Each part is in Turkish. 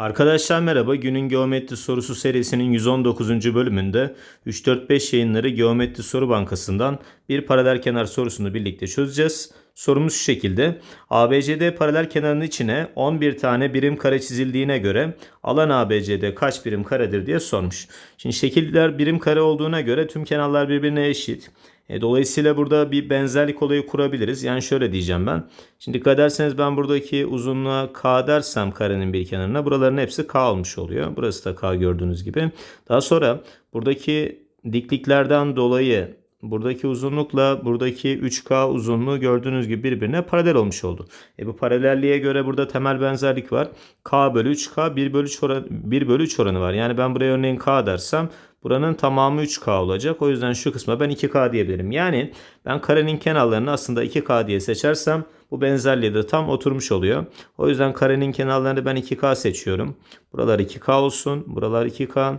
Arkadaşlar merhaba. Günün geometri sorusu serisinin 119. bölümünde 3-4-5 yayınları Geometri Soru Bankası'ndan bir paralel kenar sorusunu birlikte çözeceğiz. Sorumuz şu şekilde. ABCD paralel kenarının içine 11 tane birim kare çizildiğine göre alan ABCD kaç birim karedir diye sormuş. Şimdi şekiller birim kare olduğuna göre tüm kenarlar birbirine eşit. E, dolayısıyla burada bir benzerlik olayı kurabiliriz. Yani şöyle diyeceğim ben. Şimdi dikkat ederseniz ben buradaki uzunluğa k dersem karenin bir kenarına buraların hepsi k olmuş oluyor. Burası da k gördüğünüz gibi. Daha sonra buradaki dikliklerden dolayı buradaki uzunlukla buradaki 3k uzunluğu gördüğünüz gibi birbirine paralel olmuş oldu. E bu paralelliğe göre burada temel benzerlik var. k bölü 3k 1 bölü 3 oranı, 1 bölü 3 oranı var. Yani ben buraya örneğin k dersem Buranın tamamı 3K olacak. O yüzden şu kısma ben 2K diyebilirim. Yani ben karenin kenarlarını aslında 2K diye seçersem bu benzerliği de tam oturmuş oluyor. O yüzden karenin kenarlarını ben 2K seçiyorum. Buralar 2K olsun. Buralar 2K.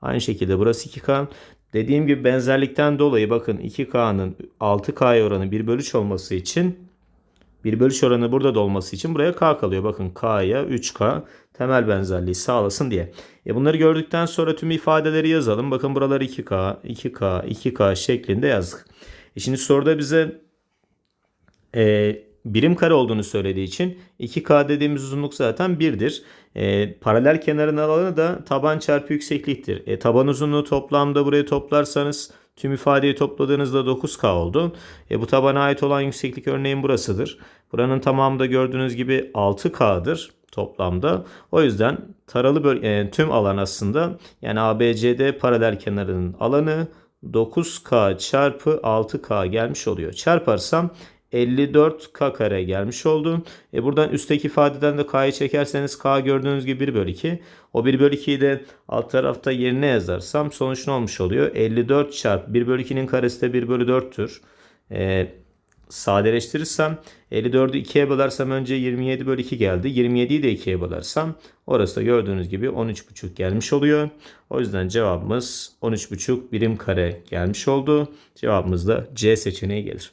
Aynı şekilde burası 2K. Dediğim gibi benzerlikten dolayı bakın 2K'nın 6K'ya oranı 1 bölü 3 olması için 1 bölü 3 oranı burada da olması için buraya K kalıyor. Bakın K'ya 3K temel benzerliği sağlasın diye. E bunları gördükten sonra tüm ifadeleri yazalım. Bakın buralar 2K, 2K, 2K şeklinde yazdık. E şimdi soruda bize e, birim kare olduğunu söylediği için 2K dediğimiz uzunluk zaten 1'dir. E, paralel kenarın alanı da taban çarpı yüksekliktir. E, taban uzunluğu toplamda buraya toplarsanız tüm ifadeyi topladığınızda 9K oldu. E, bu tabana ait olan yükseklik örneğin burasıdır. Buranın tamamı da gördüğünüz gibi 6K'dır toplamda. O yüzden taralı böl e, tüm alan aslında yani ABCD paralel kenarının alanı 9K çarpı 6K gelmiş oluyor. Çarparsam 54K kare gelmiş oldu. E buradan üstteki ifadeden de K'yı çekerseniz K gördüğünüz gibi 1 bölü 2. O 1 bölü 2'yi de alt tarafta yerine yazarsam sonuç ne olmuş oluyor? 54 çarpı 1 bölü 2'nin karesi de 1 bölü 4'tür. E, sadeleştirirsem 54'ü 2'ye bölersem önce 27 bölü 2 geldi. 27'yi de 2'ye bölersem orası da gördüğünüz gibi 13,5 gelmiş oluyor. O yüzden cevabımız 13,5 birim kare gelmiş oldu. Cevabımız da C seçeneği gelir.